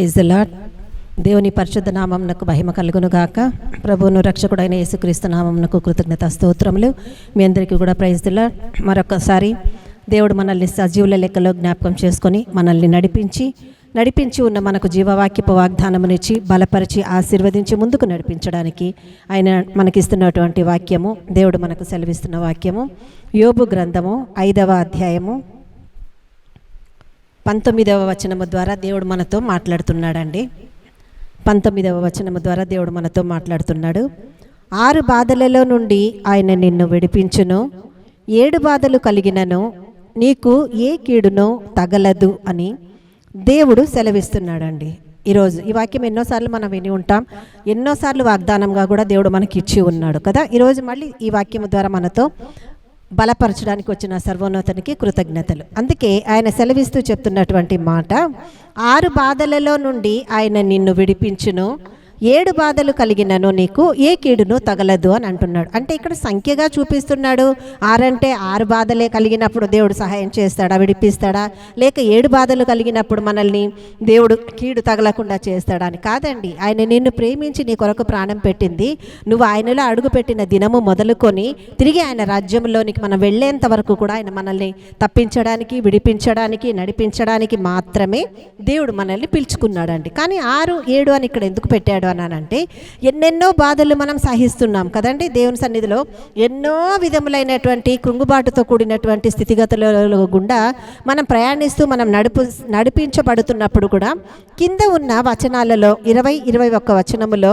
Praise lord దేవుని పరిశుద్ధ నామంనకు మహిమ కలుగును గాక ప్రభువును రక్షకుడైన యేసుక్రీస్తు నామంనకు కృతజ్ఞత స్తోత్రములు. మీ అందరికీ కూడా ప్రైజ్ లాడ్ మరొకసారి దేవుడు మనల్ని సజీవుల లెక్కలో జ్ఞాపకం చేసుకొని మనల్ని నడిపించి నడిపించి ఉన్న మనకు జీవవాక్యపు వాగ్దానమునిచ్చి బలపరిచి ఆశీర్వదించి ముందుకు నడిపించడానికి ఆయన మనకిస్తున్నటువంటి వాక్యము దేవుడు మనకు సెలవిస్తున్న వాక్యము. యోబు గ్రంథము ఐదవ అధ్యాయము పంతొమ్మిదవ వచనము ద్వారా దేవుడు మనతో మాట్లాడుతున్నాడండి. పంతొమ్మిదవ వచనము ద్వారా దేవుడు మనతో మాట్లాడుతున్నాడు. ఆరు బాధలలో నుండి ఆయన నిన్ను విడిపించును. ఏడు బాధలు కలిగినను. నీకు ఏ కీడునో తగలదు అని దేవుడు సెలవిస్తున్నాడండి. ఈరోజు ఈ వాక్యం ఎన్నోసార్లు మనం విని ఉంటాం. ఎన్నోసార్లు వాగ్దానంగా కూడా దేవుడు మనకి ఇచ్చి ఉన్నాడు కదా. ఈరోజు మళ్ళీ ఈ వాక్యం ద్వారా మనతో బలపరచడానికి వచ్చిన సర్వోన్నతునికి కృతజ్ఞతలు. అందుకే ఆయన సెలవిస్తూ చెప్తున్నటువంటి మాట ఆరు బాధలలో నుండి ఆయన నిన్ను విడిపించును. ఏడు బాధలు కలిగినను నీకు ఏ కీడును తగలదు అని అంటున్నాడు. అంటే ఇక్కడ సంఖ్యగా చూపిస్తున్నాడు. ఆరంటే ఆరు బాధలే కలిగినప్పుడు దేవుడు సహాయం చేస్తాడా విడిపిస్తాడా? లేక ఏడు బాధలు కలిగినప్పుడు మనల్ని దేవుడు కీడు తగలకుండా చేస్తాడా అని కాదండి. ఆయన నిన్ను ప్రేమించి నీ కొరకు ప్రాణం పెట్టింది. నువ్వు ఆయనలో అడుగుపెట్టిన దినము మొదలుకొని తిరిగి ఆయన రాజ్యంలోనికి మనం వెళ్ళేంత వరకు కూడా ఆయన మనల్ని తప్పించడానికి విడిపించడానికి నడిపించడానికి మాత్రమే దేవుడు మనల్ని పిలుచుకున్నాడండి. కానీ ఆరు ఏడు అని ఇక్కడ ఎందుకు పెట్టాడు అన్నానంటే ఎన్నెన్నో బాధలు మనం సహిస్తున్నాం కదండి దేవుని సన్నిధిలో. ఎన్నో విధములైనటువంటి కృంగుబాటుతో కూడినటువంటి స్థితిగతుల గుండా మనం ప్రయాణిస్తూ మనం నడుపు నడిపించబడుతున్నప్పుడు కూడా కింద ఉన్న వచనాలలో ఇరవై ఇరవై ఒక్క వచనములో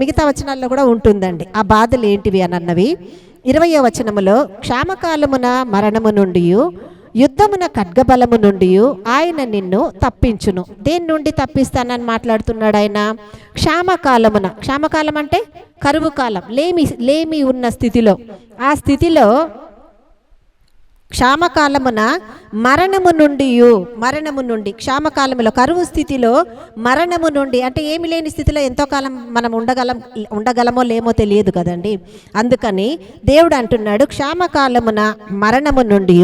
మిగతా వచనాల్లో కూడా ఉంటుందండి. ఆ బాధలు ఏంటివి అని అన్నవి. ఇరవయో వచనములో క్షామకాలమున మరణము నుండి యుద్ధమున ఖడ్గబలము నుండి ఆయన నిన్ను తప్పించును. దేని నుండి తప్పిస్తానని మాట్లాడుతున్నాడు ఆయన? క్షామకాలమున. క్షామకాలం అంటే కరువు కాలం. లేమి లేమి ఉన్న స్థితిలో. ఆ స్థితిలో క్షామకాలమున మరణము నుండి మరణము నుండి క్షామకాలములో కరువు స్థితిలో మరణము నుండి అంటే ఏమి లేని స్థితిలో ఎంతో కాలం మనం ఉండగలం ఉండగలమో లేమో తెలియదు కదండి. అందుకని దేవుడు అంటున్నాడు క్షామకాలమున మరణము నుండి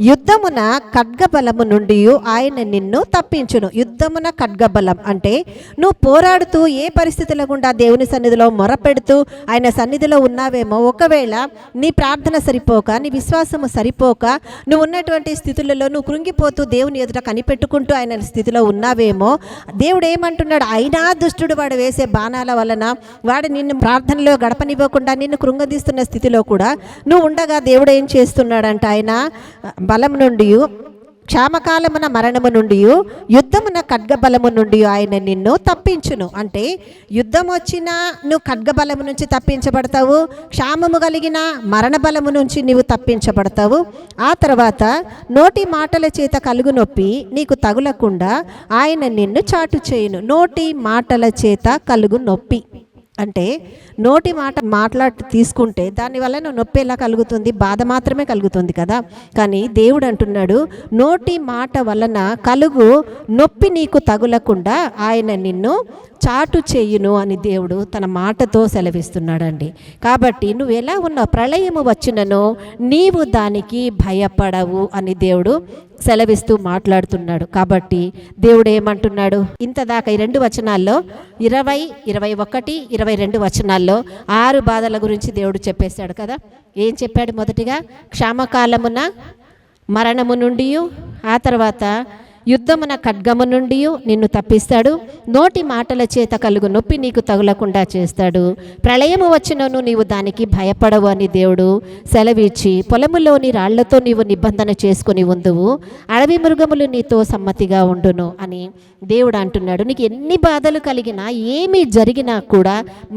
యుద్ధమున ఖడ్గబలము నుండి ఆయన నిన్ను తప్పించును. యుద్ధమున ఖడ్గబలం అంటే నువ్వు పోరాడుతూ ఏ పరిస్థితుల గుండా దేవుని సన్నిధిలో మొరపెడుతూ ఆయన సన్నిధిలో ఉన్నావేమో ఒకవేళ నీ ప్రార్థన సరిపోక నీ విశ్వాసము సరిపోక నువ్వు ఉన్నటువంటి స్థితులలో నువ్వు కృంగిపోతూ దేవుని ఎదుట కనిపెట్టుకుంటూ ఆయన స్థితిలో ఉన్నావేమో దేవుడు ఏమంటున్నాడు? అయినా దుష్టుడు వాడు వేసే బాణాల వలన వాడు నిన్ను ప్రార్థనలో గడపనివ్వకుండా నిన్ను కృంగదీస్తున్న స్థితిలో కూడా నువ్వు ఉండగా దేవుడు ఏం చేస్తున్నాడంట? ఆయన బలం నుండి క్షామకాలమున మరణము నుండి యుద్ధమున ఖడ్గబలము నుండి ఆయన నిన్ను తప్పించును. అంటే యుద్ధం వచ్చినా నువ్వు ఖడ్గబలము నుంచి తప్పించబడతావు క్షామము కలిగిన మరణ బలము నుంచి నీవు తప్పించబడతావు. ఆ తర్వాత నోటి మాటల చేత కలుగు నొప్పి నీకు తగులకుండా ఆయన నిన్ను చాటు చేయును నోటి మాటల చేత కలుగు నొప్పి. అంటే నోటి మాట మాట్లాడి తీసుకుంటే దానివల్ల నువ్వు నొప్పి ఎలా కలుగుతుంది? బాధ మాత్రమే కలుగుతుంది కదా. కానీ దేవుడు అంటున్నాడు నోటి మాట వలన కలుగు నొప్పి నీకు తగులకుండా ఆయన నిన్ను చాటు చేయును అని దేవుడు తన మాటతో సెలవిస్తున్నాడండి. కాబట్టి నువ్వు ఎలా ఉన్నావు ప్రళయము వచ్చినను నీవు దానికి భయపడవు అని దేవుడు సెలవిస్తూ మాట్లాడుతున్నాడు. కాబట్టి దేవుడు ఏమంటున్నాడు? ఇంతదాకా ఈ రెండు వచనాల్లో ఇరవై ఇరవై ఒకటి ఇరవై రెండు వచనాల్లో ఆరు బాధల గురించి దేవుడు చెప్పేశాడు కదా? ఏం చెప్పాడు మొదటిగా? క్షామకాలమున మరణము నుండి ఆ తర్వాత యుద్ధమున ఖడ్గము నుండి నిన్ను తప్పిస్తాడు. నోటి మాటల చేత కలుగు నొప్పి నీకు తగులకుండా చేస్తాడు. ప్రళయము వచ్చినను నీవు దానికి భయపడవు అని దేవుడు సెలవిచ్చి పొలములోని రాళ్ళతో నీవు నిబంధన చేసుకుని ఉందువు. అడవి మృగములు నీతో సమ్మతిగా ఉండును అని దేవుడు అంటున్నాడు. నీకు ఎన్ని బాధలు కలిగినా ఏమి జరిగినా కూడా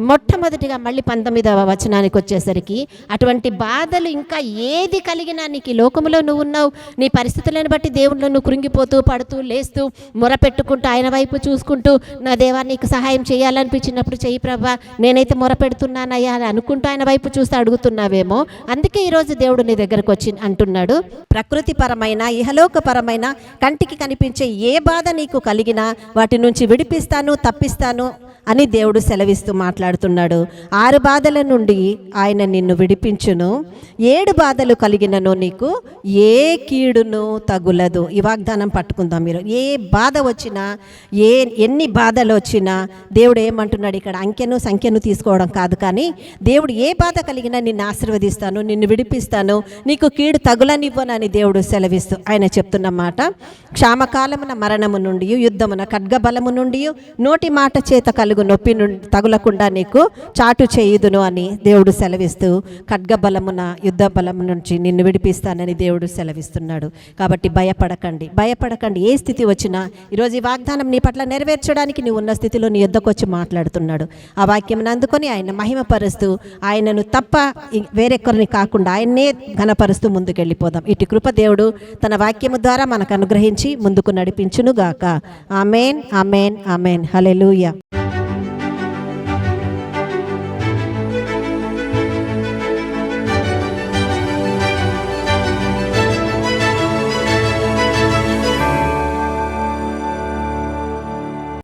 మొట్టమొదటిగా మళ్ళీ పంతొమ్మిదవ వచనానికి వచ్చేసరికి అటువంటి బాధలు ఇంకా ఏది కలిగినా నీకు ఈ లోకములో నువ్వు ఉన్నావు. నీ పరిస్థితులను బట్టి దేవుళ్ళు నువ్వు కృంగిపోతూ పడుతూ లేస్తూ మొరపెట్టుకుంటూ ఆయన వైపు చూసుకుంటూ నా దేవా నీకు సహాయం చేయాలనిపించినప్పుడు చెయ్యి ప్రభా నేనైతే మొరపెడుతున్నానయ్యా అని అనుకుంటూ ఆయన వైపు చూస్తూ అడుగుతున్నావేమో. అందుకే ఈరోజు దేవుడు నీ దగ్గరకు వచ్చి అంటున్నాడు ప్రకృతిపరమైన ఇహలోకపరమైన కంటికి కనిపించే ఏ బాధ నీకు కలిగినా వాటి నుంచి విడిపిస్తాను తప్పిస్తాను అని దేవుడు సెలవిస్తూ మాట్లాడుతున్నాడు. ఆరు బాధల నుండి ఆయన నిన్ను విడిపించును. ఏడు బాధలు కలిగినను నీకు. ఏ కీడును తగులదు. ఈ వాగ్దానం పట్టుకుందాం మీరు. ఏ బాధ వచ్చినా ఏ ఎన్ని బాధలు వచ్చినా దేవుడు ఏమంటున్నాడు ఇక్కడ? అంకెను సంఖ్యను తీసుకోవడం కాదు కానీ దేవుడు ఏ బాధ కలిగినా నిన్ను ఆశీర్వదిస్తాను నిన్ను విడిపిస్తాను నీకు కీడు తగులనివ్వనని దేవుడు సెలవిస్తూ ఆయన చెప్తున్న మాట. క్షామకాలమున మరణము నుండి యుద్ధమున ఖడ్గబలము నుండి నోటి మాట చేత కలుగు నొప్పి నుండి తగులకుండా నీకు చాటు చేయుదును అని దేవుడు సెలవిస్తూ ఖడ్గబలమున యుద్ధ బలము నుంచి నిన్ను విడిపిస్తానని దేవుడు సెలవిస్తున్నాడు. కాబట్టి భయపడకండి. భయపడకండి. ఏ స్థితి వచ్చినా ఈరోజు ఈ వాగ్దానం నీ పట్ల నెరవేర్చడానికి నీవు ఉన్న స్థితిలో నీ యుద్ధకు వచ్చి మాట్లాడుతున్నాడు. ఆ వాక్యం అందుకొని ఆయన మహిమపరుస్తూ ఆయనను తప్ప వేరెక్కరిని కాకుండా ఆయన్నే ఘనపరుస్తూ ముందుకెళ్ళిపోదాం. ఇటు కృప దేవుడు తన వాక్యము ద్వారా మనకు అనుగ్రహించి ముందుకు నడిపించునుగాక. Amen amen amen. హలెలూయ